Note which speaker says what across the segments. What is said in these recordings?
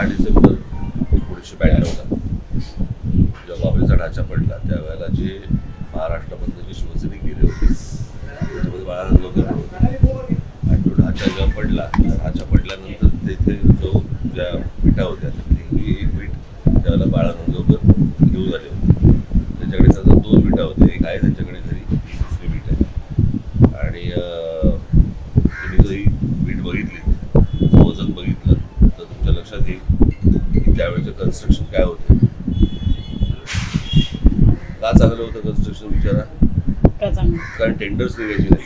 Speaker 1: डिसेंबर एकोणीसशे ब्याण्णवला जेव्हा काँग्रेसचा ढाचा पडला त्यावेळेला जे महाराष्ट्रामधनं जे शिवसैनिक गेले होते त्याच्यामध्ये बाळा होते. आणि तो ढाचा जेव्हा पडला ढाचा पडल्यानंतर तेथे जो ज्या विटा होत्या ती एक वीट त्यावेळेला बाळा नांदगावकर घेऊन आले होते. त्याच्याकडे त्याचा दोन विटा होते एक आहे त्यांच्याकडे घरी ही दुसरी वीट आहे आणि अं, तुम्ही जर ही वीट बघितली तिचं वजन बघितलं तर की त्यावेळेचं कन्स्ट्रक्शन काय होतं? का चांगलं होतं कन्स्ट्रक्शन विचारा? कारण टेंडर्स निघायची नाही.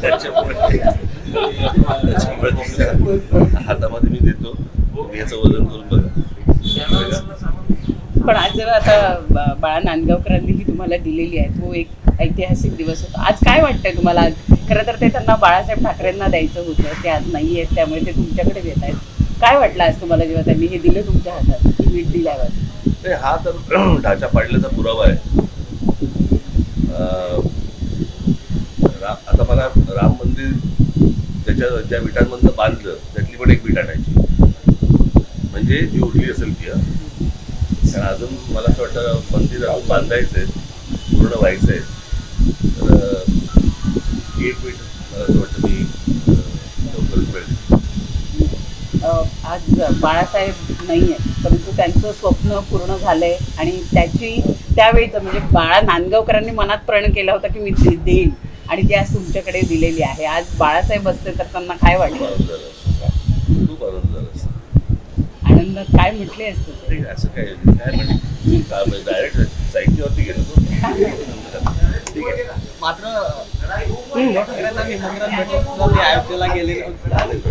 Speaker 1: त्याच्यामुळे हातामध्ये मी देतो. याचं वजन करून बघा.
Speaker 2: पण आज जेव्हा आता बाळा नांदगावकरांनी ही तुम्हाला दिलेली आहे तो एक ऐतिहासिक दिवस होता. आज काय वाटतंय तुम्हाला? आज खरं तर ते त्यांना बाळासाहेब ठाकरेंना द्यायचं होतं. ते आज नाही आहेत त्यामुळे ते तुमच्याकडे देत आहेत. काय वाटलं आज तुम्हाला जेव्हा त्यांनी हे दिलं तुमच्या हातात ही दिल्यावर?
Speaker 1: ते हा तर ढाचा पाडल्याचा पुरावा आहे. आता मला राम मंदिर त्याच्या ज्या विटांमधनं बांधलं त्यातली पण एक विट आणायची. म्हणजे जी उरली असेल ती कारण अजून मला असं वाटतं मंदिर अजून बांधायचं आहे पूर्ण व्हायचं आहे तर ती मला असं वाटतं लवकरच मिळेल
Speaker 2: आज बाळासाहेब नाही आहेत परंतु त्यांचं स्वप्न पूर्ण झालंय आणि त्याची त्यावेळीचं म्हणजे बाळा नांदगावकरांनी मनात प्रण केला होता की मी दे- देईन आणि ती आज तुमच्याकडे दिलेली आहे आज बाळासाहेब असते तर त्यांना काय वाटलं
Speaker 1: आनंद. खूप आनंद झाला.
Speaker 2: आनंदात काय म्हटले असते ते?
Speaker 1: असं काय काय म्हणजे डायरेक्ट साहित्यावरती गेलो तो ठीक आहे.
Speaker 3: मात्र अयोध्येला होते.